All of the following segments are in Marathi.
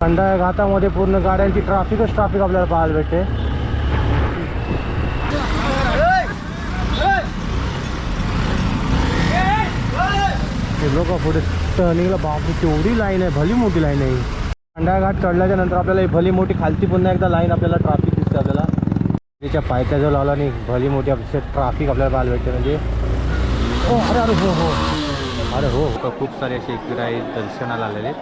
खंडाळा घाटामध्ये पूर्ण गाड्यांची ट्राफिकच ट्राफिक आपल्याला पाहायला भेटते. लोक पुढे टर्निंगला बापू केवढी लाईन आहे भली मोठी लाईन आहे खंडाळा घाट चढल्याच्या नंतर आपल्याला ही भली मोठी खालती पुन्हा एकदा लाईन आपल्याला ट्राफिक दिसते आपल्याला. त्याच्या पायथ्याजवळ लावला नाही भली मोठी ट्राफिक आपल्याला पाहायला भेटते म्हणजे. हो अरे अरे हो हो. अरे हो, हो. तर खूप सारे असे एकविराई दर्शनाला आलेले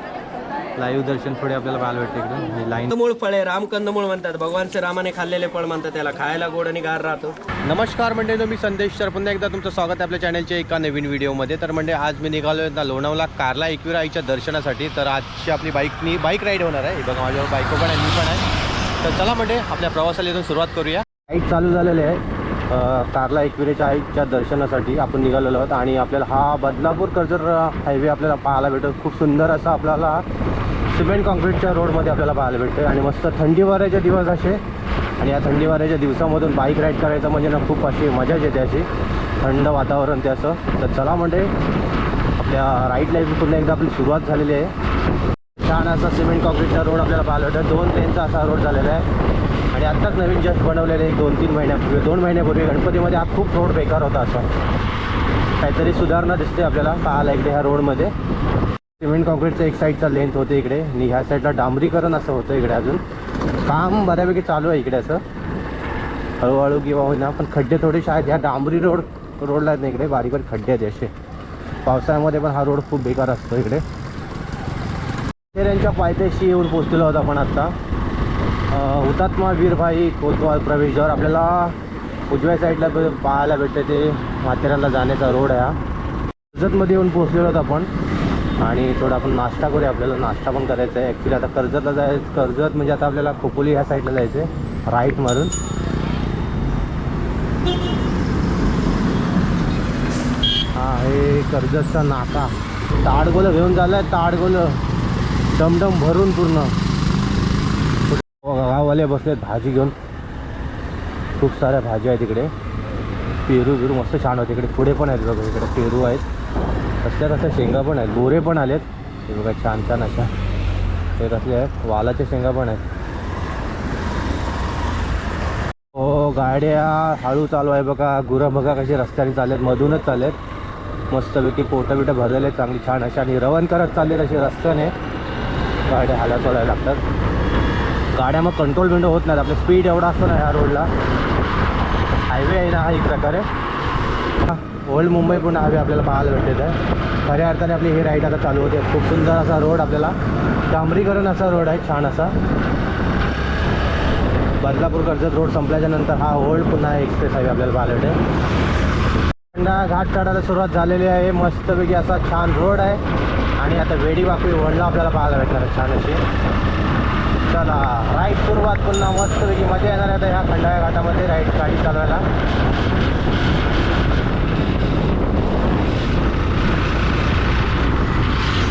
लाईव्ह दर्शन पुढे आपल्याला पाहायला भेटते इकडे लाईन कंदमूळ फळे रामकंदमूळ म्हणतात. भगवानचे रामाने खाल्लेले फळ म्हणतात त्याला. खायला गोड आणि गार राहतो. नमस्कार म्हणजे मी संदेश सर पुन्हा एकदा तुमचं स्वागत आहे आपल्या चॅनलच्या एका नवीन व्हिडिओमध्ये तर म्हणजे आज मी निघालो आहे ना लोणावळा कार्ला एकविरा आईच्या दर्शनासाठी. तर आजची आपली बाईकनी बाईक राईड होणार आहे. बघा माझ्यावर बायको पण आहे मी पण आहे. तर चला म्हणजे आपल्या प्रवासाला इथून सुरुवात करूया. राईड चालू झालेले आहे. कार्ला एकविरेच्या आईच्या दर्शनासाठी आपण निघालेलो आहोत. आणि आपल्याला हा बदलापूर कर्जत हायवे आपल्याला पाहायला भेटतो. खूप सुंदर असा आपल्याला सिमेंट कॉन्क्रीटच्या रोडमध्ये आपल्याला पाहायला भेटतं आणि मस्त थंडी वाऱ्याचे दिवस असे. आणि या थंडी वाऱ्याच्या दिवसामधून बाईक राईड करायचं म्हणजे ना खूप अशी मजाच येते अशी. थंड वातावरण ते असं. तर चला म्हणजे आपल्या राईड लाईफ पुन्हा एकदा आपली सुरुवात झालेली आहे. छान असा सिमेंट कॉन्क्रीटचा रोड आपल्याला पाहायला भेटतो दोन लेनचा असा रोड झालेला आहे. आणि आत्ताच नवीन जस्ट बनवलेले एक दोन तीन महिन्यापूर्वी दोन महिन्यापूर्वी गणपतीमध्ये हा खूप रोड बेकार होता असा. काहीतरी सुधारणा दिसते आपल्याला पाहायला इकडे ह्या रोडमध्ये सिमेंट कॉन्क्रीटचं एक साईडचा लेंथ होते इकडे. आणि ह्या साईडला डांबरीकरण असं होतं इकडे अजून. काम बऱ्यापैकी चालू आहे इकडे असं. हळूहळू किंवा होईना पण खड्डे थोडेसे आहेत. ह्या डांबरी रोड रोडला आहेत ना इकडे बारीक बारीक खड्डे आहेत असे. पावसाळ्यामध्ये पण हा रोड खूप बेकार असतो इकडे. त्यांच्या पायथ्याशी येऊन पोचलेलो होतो आपण आत्ता हुतात्मा वीरभाई कोतवाल प्रवेशद्वार. आपल्याला उजव्या साईडला पाहायला भेटते ते माथेरानला जाण्याचा रोड आहे हा. कर्जतमध्ये येऊन पोचलेलो होतो आपण. आणि थोडा आपण नाश्ता करूया. आपल्याला नाश्ता पण करायचा आहे. ॲक्च्युली आता कर्जतला जायचं कर्जत म्हणजे आता आपल्याला खोपोली ह्या साईडला जायचं आहे राईट मारून हा हे कर्जतचा नाका. ताडगोलं घेऊन चाललाय. ताडगोलं. डमडम भरून पूर्ण. गाववाले बसलेत भाजी घेऊन. खूप साऱ्या भाज्या आहेत इकडे. पेरू बिरू मस्त छान होते इकडे. पुढे पण आहेत बघा इकडे. पेरू आहेत. कसल्या कसल्या शेंगा पण आहेत. गोरे पण आलेत. हे बघा छान छान अशा. हे कसले आहेत? वालाच्या शेंगा पण आहेत. हो गाड्या हळू चालू आहे बघा. गुरं बघा कशी रस्त्याने चाललेत मधूनच चाललेत. मस्तपैकी पोटं बिटं भरलेले आहेत चांगली छान अशा. आणि रवण करत चाललेत असे रस्त्याने. गाड्या हाला चालवायला लागतात. गाड्या मग कंट्रोल विंडो होत नाहीत. आपलं स्पीड एवढा असतो ना ह्या रोडला हायवे आहे ना हा एक प्रकारे. ओल्ड मुंबई पूर्ण हायवे आपल्याला पाहायला भेटत आहे. खऱ्या अर्थाने आपली ही राईड आता चालू होते. खूप सुंदर असा रोड आपल्याला. डांबरीकरण असा रोड आहे. छान असा. बदलापूर कर्जत रोड संपल्याच्या नंतर हा ओल्ड पुन्हा एक्सप्रेस हायवे आपल्याला पाहायला भेटेल. खंडा घाट चढायला सुरुवात झालेली आहे. मस्तपैकी असा छान रोड आहे. आणि आता वेडी वाकडी आपल्याला पाहायला भेटणार आहे. छान अशी. चला राईड सुरुवात पुन्हा मस्तपैकी. मजा येणार आहे आता ह्या खंडाळा घाटामध्ये. राईड गाडी चालवायला.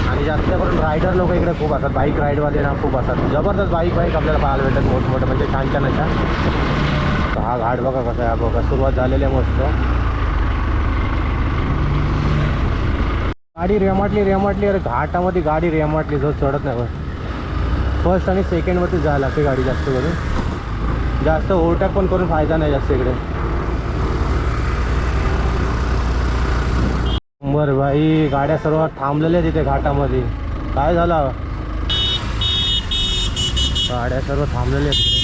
आणि जास्त करून रायडर लोक इकडे खूप असतात. बाईक राईडवाले ना खूप असतात. जबरदस्त बाईक बाईक आपल्याला पाहायला भेटतात. मोठमोठे म्हणजे छान छान अशा. हा घाट बघा कसा आहे. बघा सुरुवात झालेली आहे मस्त. गाडी रेमाटली रेमाटली. अरे घाटामध्ये गाडी रेमाटली. जो चढत नाही फर्स्ट आणि सेकंडवरती जायला लागते गाडी जास्त करून. जास्त ओव्हरटॅक पण करून फायदा नाही जास्त इकडे. बरं भाई गाड्या सर्व थांबलेल्या तिथे घाटामध्ये. काय झालं? गाड्या सर्व थांबलेल्या आहेत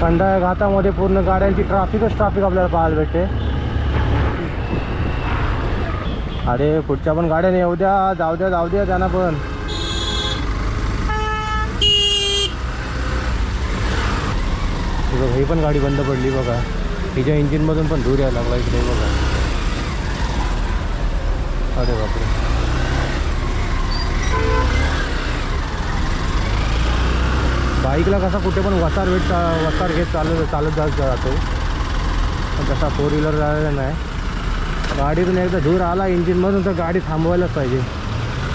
तिकडे घाटामध्ये पूर्ण गाड्यांची ट्राफिकच ट्राफिक आपल्याला पाहायला भेटते. अरे पुढच्या पण गाड्या नाही. येऊ द्या जाऊ द्या जाऊ द्या त्यांना पण. बघा ही पण गाडी बंद पडली बघा. हिच्या इंजिनमधून पण धूर यायला लागला इकडे बघा. अरे बापरे. बाईकला कसा कुठे पण वसार वेट चा वसार घेत चालत चालत जात जातो. पण तसा फोर व्हीलर झालेला नाही. गाडीतून एकदा धूर आला इंजिनमधून तर गाडी थांबवायलाच पाहिजे.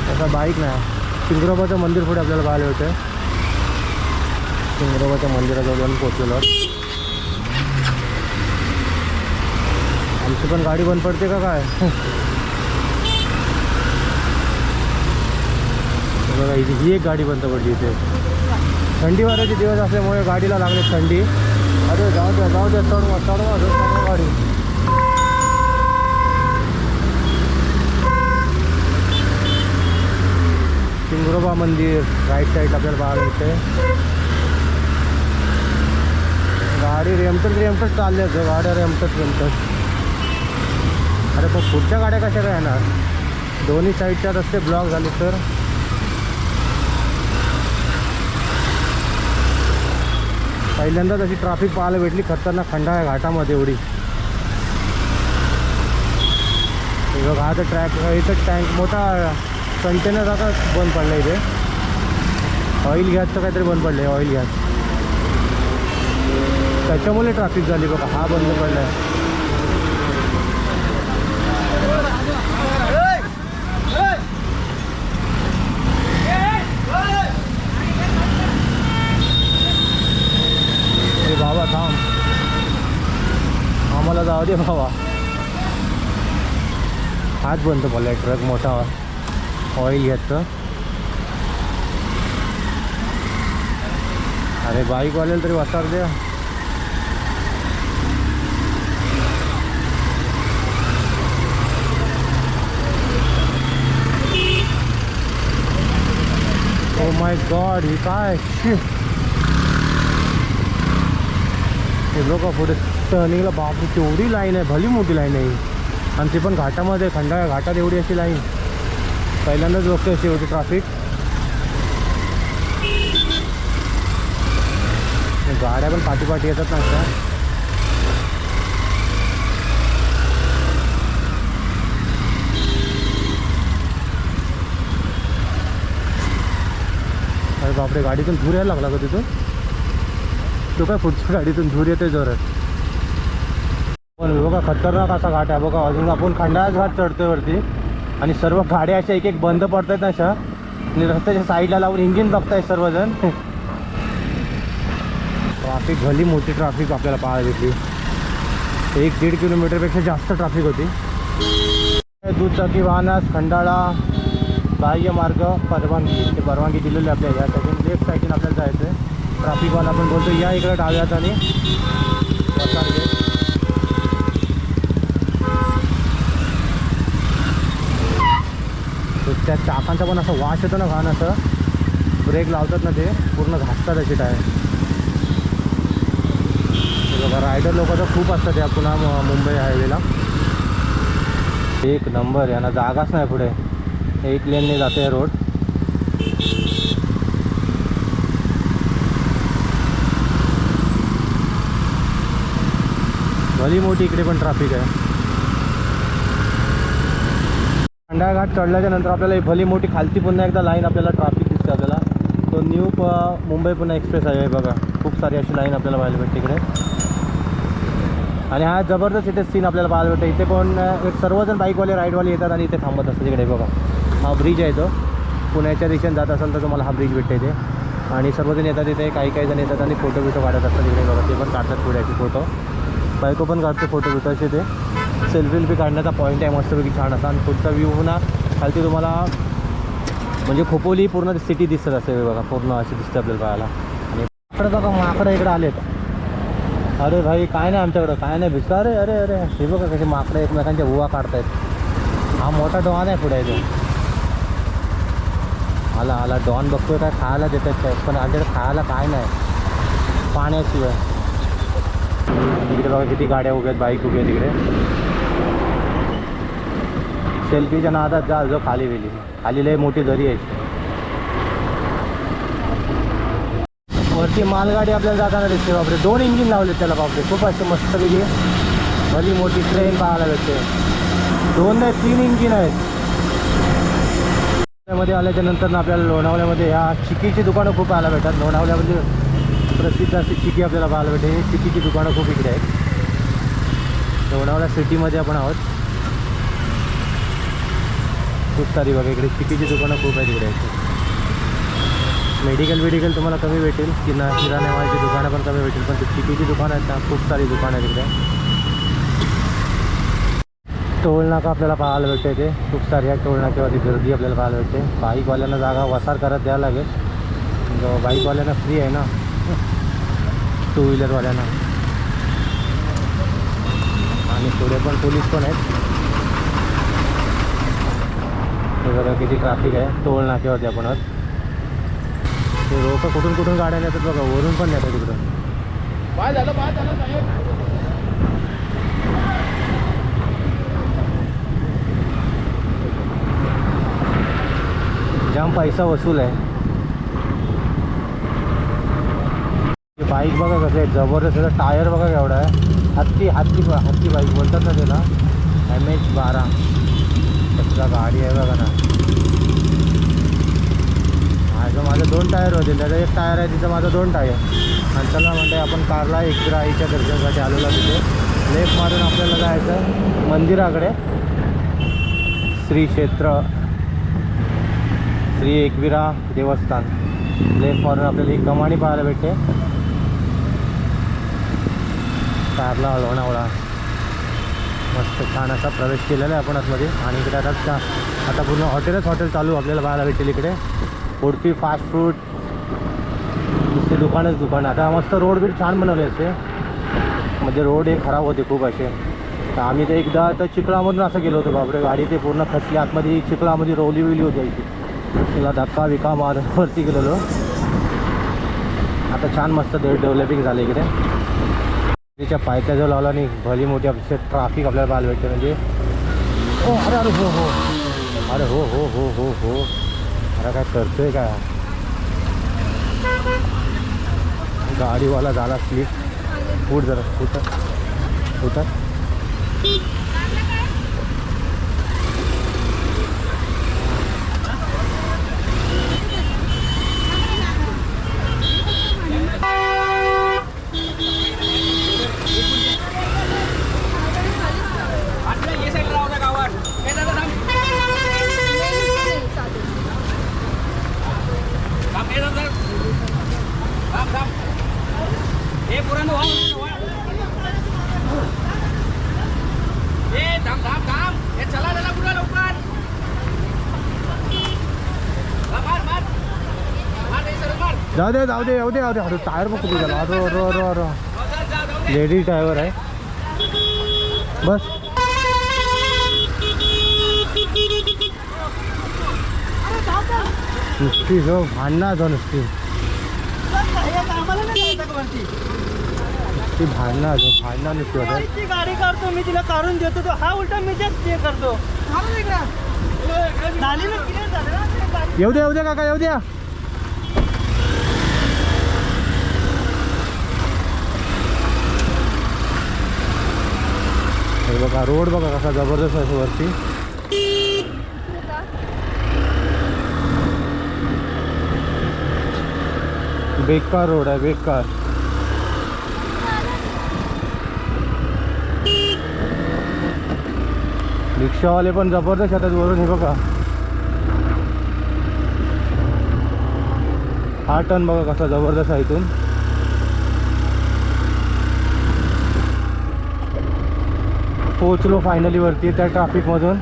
तसा बाईक नाही. सिंगरोबाचं मंदिर पुढे आपल्याला पाहायला होतं सिंगरोबाच्या मंदिराजवळ जाऊन पोचलेलो आमची पण गाडी बंद पडते का काय? बघा ही एक गाडी बंद पडली इथे. थंडी वाऱ्याचे दिवस असल्यामुळे गाडीला लागले थंडी. अरे जाऊ द्या जाऊ द्या चढ चढवा गाडी. सिंगरोबा मंदिर राईट साईड आपल्याला बाहेर येते गाडी रेमटच रेमटच चालली आहेत गाड्या रेमटच रेमटच अरे पण पुढच्या गाड्या कशा काय येणार? दोन्ही साईडच्या रस्ते ब्लॉक झाले तर. पहिल्यांदाच अशी ट्रॅफिक पाहायला भेटली खतरनाक खंडाळा घाटामध्ये एवढी. बघा हा तर ट्रॅक इथं टँक मोठा कंटेनर आता बंद पडला इथे. ऑइल गॅसचं काहीतरी बंद पडलं आहे ऑइल गॅस त्याच्यामुळे ट्रॅफिक झाली बघा. हा बंद पडला आहे बाबा थांब. आम्हाला जाऊ दे बाबा. हाच बंद पडला ट्रक मोठा. ऑइल घ्यायचं अरे बाईकवाल्याला तरी वाचार द्या. माय गॉड ही काय? हे बघा पुढे. टर्निंगला बापरे तेवढी लाईन आहे. भली मोठी लाईन आहे आणि ती पण घाटामध्ये खंडाळा घाटात एवढी अशी लाईन पहिल्यांदाच बघतो अशी एवढी ट्रॅफिक गाड्या पण पाठी पाठी येतात ना बापरे गाडीतून धूर यायला लागला का तिथून तो काय पुढच्या गाडीतून धूर येते जोरात. पण बघा खतरनाक असा घाट आहे. बघा अजून आपण खंडाळाच घाट चढतोय वरती. आणि सर्व गाड्या अशा एक एक बंद पडतात अशा. आणि रस्त्याच्या साईडला लावून इंजिन बघताय सर्वजण. ट्राफिक भली मोठी ट्राफिक आपल्याला पाहायला भेटली. एक दीड किलोमीटरपेक्षा जास्त ट्राफिक होती. दुचाकी वाहनास खंडाळा बाह्य मार्ग परवानगी ते परवानगी दिलेली आहे आपल्याला या साईडून लेफ्ट साईडने आपल्याला जायचं आहे. ट्राफिकवाला आपण बोलतो या इकडे डाव्यात आणि त्या चाकांचा पण असा वास येतो ना घाण असं. ब्रेक लावतात ना ते पूर्ण घासतात अशी टायर. बघा रायडर लोक तर खूप असतात या पुन्हा मुंबई हायवेला एक नंबर यांना जागाच नाही पुढे. एक लेनने जाते रोड भली मोठी इकडे पण ट्रॅफिक आहे. खंडाळा घाट चढल्याच्या नंतर आपल्याला भली मोठी खालती पुन्हा एकदा लाईन आपल्याला ट्रॅफिक दिसते आपल्याला. तो न्यू मुंबई पुन्हा एक्सप्रेस आहे बघा. खूप सारी अशी लाईन आपल्याला पाहायला भेटते इकडे. आणि हा जबरदस्त इथे सीन आपल्याला पाहायला भेटतो इथे पण एक सर्वजण बाईकवाले राईडवाले येतात आणि इथे थांबत असतात इकडे बघा. हा ब्रिज आहे तो. पुण्याच्या दिशेने जात असाल तर तुम्हाला हा ब्रिज भेटते इथे आणि सर्वजण येतात इथे काही काही जण येतात आणि फोटो बिटो काढत असतात इकडे बघा. ते पण काढतात पुढ्याचे फोटो बायको पण काढते फोटो बिटो असे ते. सेल्फी विल्फी काढण्याचा पॉईंट आहे मस्तपैकी छान असा. आणि पुढचा व्ह्यू ना खालती तुम्हाला म्हणजे खोपोली पूर्ण सिटी दिसत असते बघा. पूर्ण अशी दिसते आपल्याला पाहायला. आणि माकडं बघा माकडं इकडे आलेत. अरे भाई काय नाही आमच्याकडं काय नाही भिजता अरे अरे अरे. हे बघा कसे माकडं एकमेकांच्या हुवा काढतायत. हा मोठा डोहा आहे पुढे इथे. आला आला. डॉन बघतोय काय खायला देतात काय पण आमच्याकडे खायला काय नाही. पाण्याशिवाय. इकडे बघा किती गाड्या उभ्या आहेत बाईक उभ्या तिकडे. सेल्फीच्या नादात जा जो खाली वेली खाली लय मोठी दरी आहे. वरती मालगाडी आपल्याला जाताना दिसते बापरे. दोन इंजिन लावले त्याला बापरे. खूप असते मस्त पैकी भली मोठी ट्रेन पाहायला भेटते. दोन नाही तीन इंजिन आहेत. मध्ये आल्याच्यानंतर ना आपल्याला लोणावल्यामध्ये ह्या चिकीची दुकानं खूप पाहायला भेटतात. लोणावल्यामध्ये प्रसिद्ध अशी चिकी आपल्याला पाहायला भेटते. ही चिकीची दुकानं खूप इकडे आहेत. लोणावळ्या सिटीमध्ये आपण आहोत. खूप सारी बघा इकडे चिकीची दुकानं खूप आहेत इकडे. मेडिकल बिडिकल तुम्हाला कमी भेटेल किना किराणा मालाची दुकानं पण कमी भेटेल. पण ती चिकीची दुकानं आहेत ना खूप सारी दुकानं आहेत इकडे. टोल नाका आपल्याला पाहायला भेटते ते. खूप सारी आहे टोल नाक्यावरती गर्दी आपल्याला पाहायला भेटते बाईकवाल्यांना जागा वसार करत द्यावं लागेल. बाईकवाल्यांना फ्री आहे ना टू व्हीलरवाल्यांना आणि पुढे पण पोलीस पण आहेत. बघा किती ट्रॅफिक आहे. टोल नाक्यावरती आपण आज ते लोक कुठून कुठून गाड्या नेतात बघा. वरून पण नेतात तिकडून जाम पैसा वसूल आहे. बाईक बघा कसं आहे जबरदस्त त्याचा टायर बघा केवढा आहे. हत्ती हत्ती हत्ती बाईक बोलतात ना त्याला. एम एच बारा. कसला गाडी आहे बघा ना. माझं माझं दोन टायर होते. त्याचा एक टायर आहे तिथं माझं दोन टायर. आणि चला म्हणते आपण कारला एकदा आईच्या दर्शनासाठी आलेलो तिथे. लेफ्ट मारून आपल्याला जायचं मंदिराकडे. श्री क्षेत्र. श्री एकविरा देवस्थान. लेफ्ट मारून आपल्याला ही कमाणी पाहायला भेटते. कारला लोणावळा. मस्त छान असा प्रवेश केलेला आहे आपण आतमध्ये आणि इकडे आता आता पूर्ण हॉटेलच हॉटेल चालू आपल्याला पाहायला भेटेल इकडे. Udupi fast food. नुसते दुकानच दुकान. आता मस्त रोड बीड छान बनवले असते म्हणजे रोड हे खराब होते खूप असे. तर आम्ही ते एकदा तर चिखलामधून असं गेलो होतो. बापरे गाडी ते पूर्ण खचली आतमध्ये चिखलामध्ये रोवली विली होती तिला धक्का विका मार वरती गेलेलो. आता छान मस्त डेव्हलपिंग झालं इकडे. तिच्या पायथ्याजवळ लावला आणि भली मोठी आपली ट्राफिक आपल्याला पाहायला भेटते म्हणजे. हो अरे अरे हो हो. अरे हो हो हो हो हो. अरे काय करतोय का गाडीवाला झाला स्लीप फूट जरा फुट फुट जाऊ दे जाऊ दे जाऊ दे जाऊ दे. अरे टायर बघ कुठे झाला अरो अरो अरो अरो. लेडीज ड्रायव्हर आहे. बस. नुसती जो भांडणं जो नुसती. ती भांडणं जो भांडणं नुसती होतं ती गाडी काढतो मी तिला काढून देतो तो हा उलटा करतो झाली ना clear झालं ना ते गाडी. येऊ द्या येऊ द्या काका येऊ द्या. हे बघा रोड बघा कसा ज़बरदस्त आहे वरती. बेकार रोड आहे बेकार. रिक्षावाले पण जबरदस्त येतात वरून हे बघा. हा टर्न बघा कसा जबरदस्त आहे इथून. पोचलो फायनली वरती त्या ट्रॅफिकमधून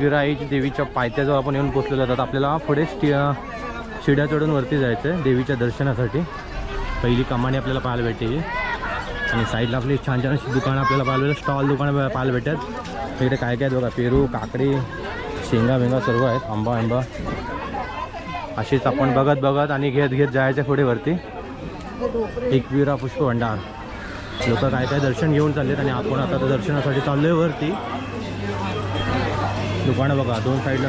विराईच देवीच्या पायथ्याजवळ आपण येऊन पोचलेलो जातात आपल्याला पुढे शिड्या चढून वरती जायचं आहे देवीच्या दर्शनासाठी. पहिली कमानी आपल्याला पाहायला भेटते आणि साईडला आपली छान छान अशी दुकानं आपल्याला पाहायला स्टॉल दुकानं पाहायला भेटतात. इकडे काय काय आहेत बघा? पेरू काकडी शेंगा बेंगा सर्व आहेत. आंबा आंबा. अशीच आपण बघत बघत आणि घेत घेत जायचं पुढे वरती एकविरा पुष्प भंडार लोक काय काय दर्शन घेऊन चाललेत आणि आपण आता त्या दर्शनासाठी चाललोय वरती. दुकानं बघा. दोन साईडला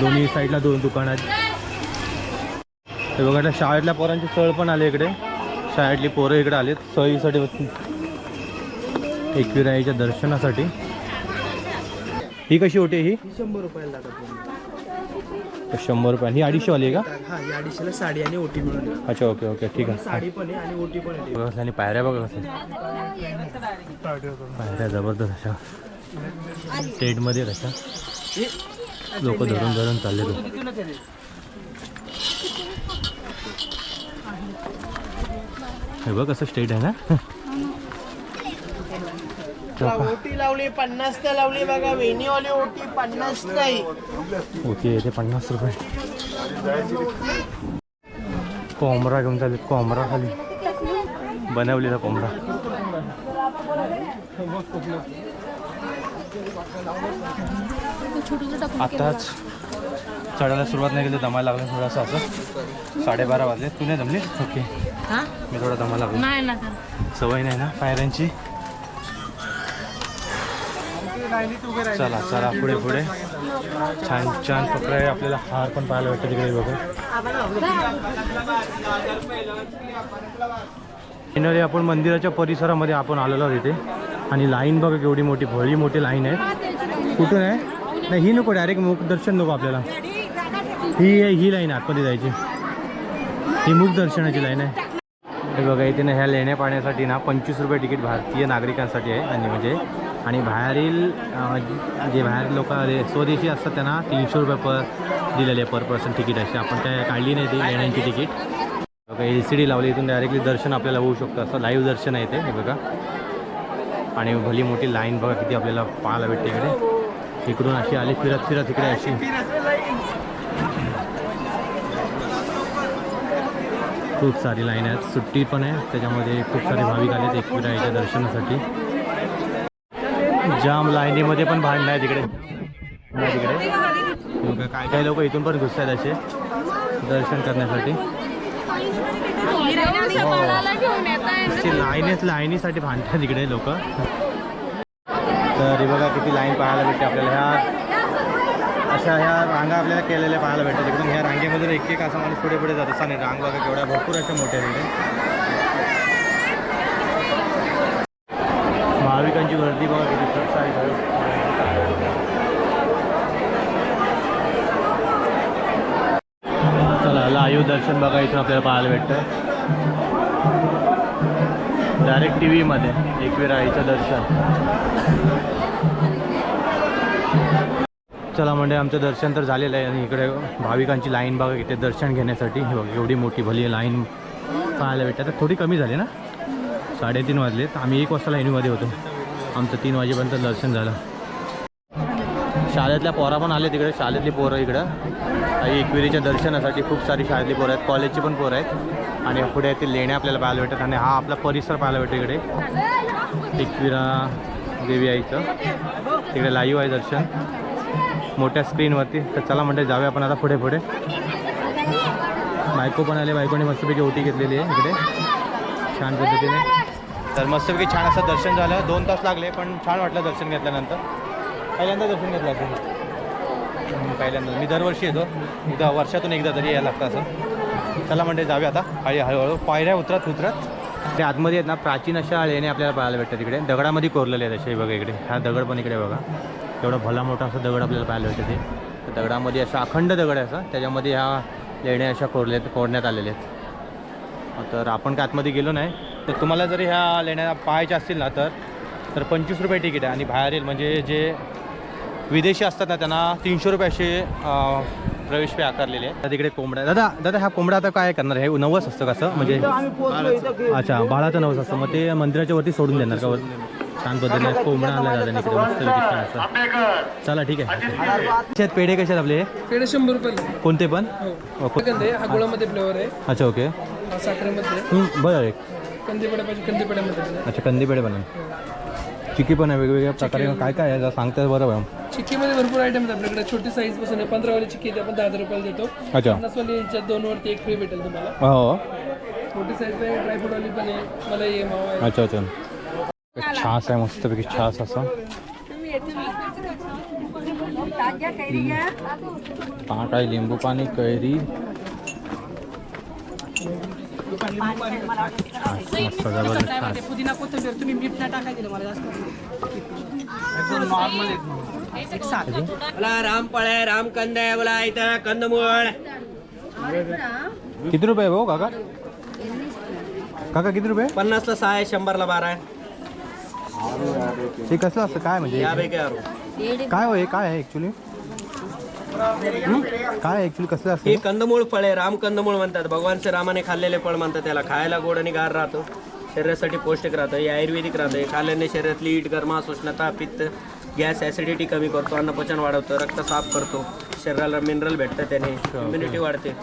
दोन्ही साईडला दोन दुकानं आहेत. ते बघा त्या शाळेतल्या पोरांची सळ पण आली इकडे. शाळेतली पोरं इकडे आलीत. सहलीसाठी एकविराईच्या दर्शनासाठी. ही कशी होती ही? शंभर रुपयाला लागत शंभर रुपये ही अडीचशेवाली आहे का? हा अडीचशेला साडी आणि ओटी मिळून. अच्छा ओके ओके. ठीक आहे. साडी पण आहे आणि ओटी पण आहे. आणि पायऱ्या बघा कसं पायऱ्या जबरदस्त अशा. स्टेटमध्ये कशा लोक धरून धरून चालले हे बघ कसं स्टेट आहे ना? ओटी लावली पन्नास लावली बघा वेणीवाली ओटी पन्नास नाही. ओके येते पन्नास रुपये. कोंबरा घेऊन चालेल कोंबरा खाली. बनवलेला कोंबरा. आताच चढायला सुरुवात नाही केली दमायला लागलं थोडंसं असं. साडेबारा वाजले. तू नाही जमली? ओके. मी थोडा दमा लागलो नाही ना सवय नाही ना पायऱ्यांची चला चला पुढे पुढे. छान छान प्रकारे आपल्याला हार पण पाहायला भेटतं तिकडे बघा फायनली आपण मंदिराच्या परिसरामध्ये आपण आलेलो आहोत इथे. आणि लाईन बघा केवढी मोठी भळी मोठी लाईन आहे. कुठून आहे? नाही ही नको डायरेक्ट मुख दर्शन नको आपल्याला. ही आहे ही लाईन आतमध्ये जायची. ही मुख दर्शनाची लाईन आहे. हे बघा इथे ना ह्या लेण्या पाहण्यासाठी ना पंचवीस रुपये तिकीट भारतीय नागरिकांसाठी आहे. आणि म्हणजे आणि बाहेरील जे बाहेर लोक स्वदेशी असतात त्यांना तीनशे रुपये पर दिलेले आहे पर पर्सन तिकीट असे आपण काय काढली नाही ती लेण्यांची तिकीट. बघा एल सी डी लावली इथून डायरेक्टली दर्शन आपल्याला होऊ शकतं. असं लाईव्ह दर्शन आहे ते हे बघा. आणि भली मोठी लाईन बघा किती आपल्याला पाहायला भेटते इकडे. इकडून अशी आली फिरत फिरत इकडे अशी. खूप सारी लाईन आहेत. सुट्टी पण आहे. त्याच्यामध्ये खूप सारे भाविक आले एकविराईच्या दर्शनासाठी. जाम लाईनीमध्ये पण भांडणं आहे तिकडे. तिकडे काय काय लोक इथून पण घुसतात असे दर्शन करण्यासाठी. लाईनच लाईनीसाठी भांडतात तिकडे लोक. तर हे बघा किती लाईन पाहायला भेटते आपल्याला. ह्या अशा ह्या रांगा आपल्याला केलेल्या पाहायला भेटतात. एकदम ह्या रांगेमधून एक एक असा माणूस पुढे पुढे जात आणि रांग बघा केवढ्या भरपूर अशा मोठ्या तिथे भाविकांची गर्दी बघा किती खर्च आहे चला लाईव्ह दर्शन बघा इथून आपल्याला पाहायला भेटतं. डायरेक्ट टी व्हीमध्ये एकवीर आईचं दर्शन. चला म्हणजे आमचं दर्शन तर झालेलं आहे आणि इकडे भाविकांची लाईन बघा इथे दर्शन घेण्यासाठी. एवढी मोठी भली लाईन पाहायला भेटते. तर थोडी कमी झाली ना? साडेतीन वाजलेत. आम्ही एक वाजता लाईनीमध्ये होतो. आमचं तीन वाजेपर्यंत दर्शन झालं. शाळेतल्या पोरा पण आले तिकडे शाळेतली पोरं इकडं. काही एकविरीच्या दर्शनासाठी खूप सारी शाळेतली पोरं आहेत कॉलेजची पण पोरं आहेत. आणि पुढे ते लेण्या आपल्याला पाहायला भेटतात आणि हा आपला परिसर पाहायला भेटतो इकडे. एकविरा देवी आईचं. तिकडे लाईव्ह आहे दर्शन. मोठ्या स्क्रीनवरती. तर चला म्हणते जाऊया आपण आता पुढे पुढे. बायको पण आले बायकोने मस्तपैकी ओटी घेतलेली आहे इकडे. छान पद्धतीने. तर मस्तपैकी छान असं दर्शन झालं. दोन तास लागले पण छान वाटलं दर्शन घेतल्यानंतर. पहिल्यांदा दर्शन घेतलं असेल पहिल्यांदा. मी दरवर्षी येतो. एकदा वर्षातून एकदा तरी यायला लागतं असं. चला म्हणते जाऊया आता. हळी हळूहळू पायऱ्या उतरत उतरत. ते आतमध्ये आहेत ना प्राचीन अशा लेणे आपल्याला पाहायला भेटतात तिकडे दगडामध्ये कोरलेले आहेत असे बघा इकडे. हा दगड पण इकडे बघा. एवढा भला मोठा असा दगड आपल्याला पाहायला भेटते ते. तर दगडामध्ये असा अखंड दगड आहे असा. त्याच्यामध्ये ह्या लेण्या अशा कोरल्या कोरण्यात आलेल्या आहेत. तर आपण काय आतमध्ये गेलो नाही. तर तुम्हाला जरी ह्या लेण्या पाहायच्या असतील ना तर तर पंचवीस रुपये तिकीट आहे. आणि बाहेरील म्हणजे जे विदेशी असतात ना त्यांना तीनशे रुपये असे अं, प्रवेश फी आकारलेले आहे तिकडे कोंबड्या दादा दादा हा कोंबडा आता काय करणार? हे नवस असतं कसं म्हणजे अच्छा बाळाचं नवस असतं. मग ते मंदिराच्या वरती सोडून देणार का वर? छान पद्धतीने कोंबडा आणला दादा इकडे मस्त छान असं चला ठीक आहे. आहेत पेढे कसे आहेत आपले? पेढे शंभर रुपये कोणते पण? हो, को- कंदे हा गुळामध्ये फ्लेवर आहे. अच्छा ओके. हा साखरेमध्ये. हं, बरं एक कंदी पेढा पाहिजे कंदी पेढ्यामध्ये अच्छा कंदी पेढे पण आहे. चिकी पण आहे वेगवेगळ्या प्रकारे. काय काय आहे? जरा सांगता बरं मॅम चिक्कीमध्ये भरपूर आयटम आहेत आपल्याकडे. छोटी साईजपासून आहे. पंधरा वाली चिक्की आहे, ती आपण दहा हजार रुपयाला देतो. अच्छा. पन्नास वाली यांच्यात दोन वरती एक फ्री भेटेल तुम्हाला. हो. छोटी साईज आहे ड्रायफ्रूट वाली पण आहे. मला ये मावा आहे. अच्छा अच्छा. छास आहे मस्तपैकी छास असं पाट आहे लिंबू पाणी कैरी। मस्त ज़बरदस्त रामफळ आहे रामकंद आहे बोला इथं कंदमूळ किती रुपये भाऊ काका? काका किती रुपये पन्नासला सहा आहे शंभरला बारा आहे हे कसलं असतं? काय म्हणजे? काय काय हो हे? काय आहे ॲक्च्युली काय ॲक्च्युली कसलं असतं? हे? कंदमूळ फळ आहे. राम कंदमूळ म्हणतात. भगवान श्री रामाने खाल्लेले फळ म्हणतात त्याला. खायला गोड आणि गार राहतो. शरीरासाठी पौष्टिक राहतं. हे आयुर्वेदिक राहतं. हे खाल्ल्याने शरीरातली इट गरमा उष्णता पित्त गॅस ॲसिडिटी कमी करतो. अन्नपचन वाढवतं. रक्त साफ करतो. शरीराला मिनरल भेटतं त्याने. इम्युनिटी वाढते.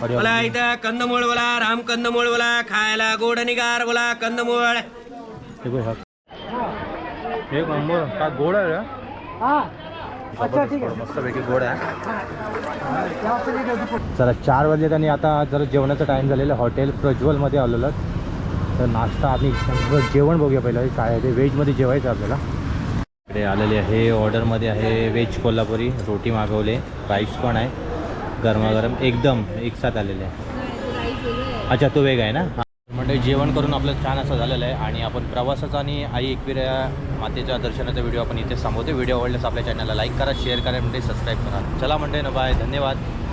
बोला इथं कंदमूळ बोला. राम कंदमूळ बोला. खायला गोड आणि गार बोला. कंदमूळ. बघ. एक नंबर का गोड आहे मस्तपैकी गोड आहे. चला चार वाजले आणि आता जरा जेवणाचा टाईम झालेला हॉटेल प्रज्वलमध्ये आलेलो तर नाश्ता आम्ही जेवण बघूया पहिलं. काय आहे ते? व्हेजमध्ये जेवायचं आपल्याला. इकडे आलेले आहे ऑर्डरमध्ये आहे व्हेज कोल्हापुरी. रोटी मागवले. राईस पण आहे. गरमागरम एकदम एक साथ आलेले आहे. अच्छा तो वेग आहे ना. म्हणजे जेवण करून आपलं छान असं झालेलं आहे आणि आपण प्रवासाचा आणि आई एकविरा मातेच्या दर्शनाचा व्हिडिओ आपण इथेच थांबवतो. व्हिडिओ आवडल्यास आपल्या चॅनलला लाईक करा शेअर करा म्हणजे सबस्क्राईब करा. चला म्हणते ना बाय धन्यवाद.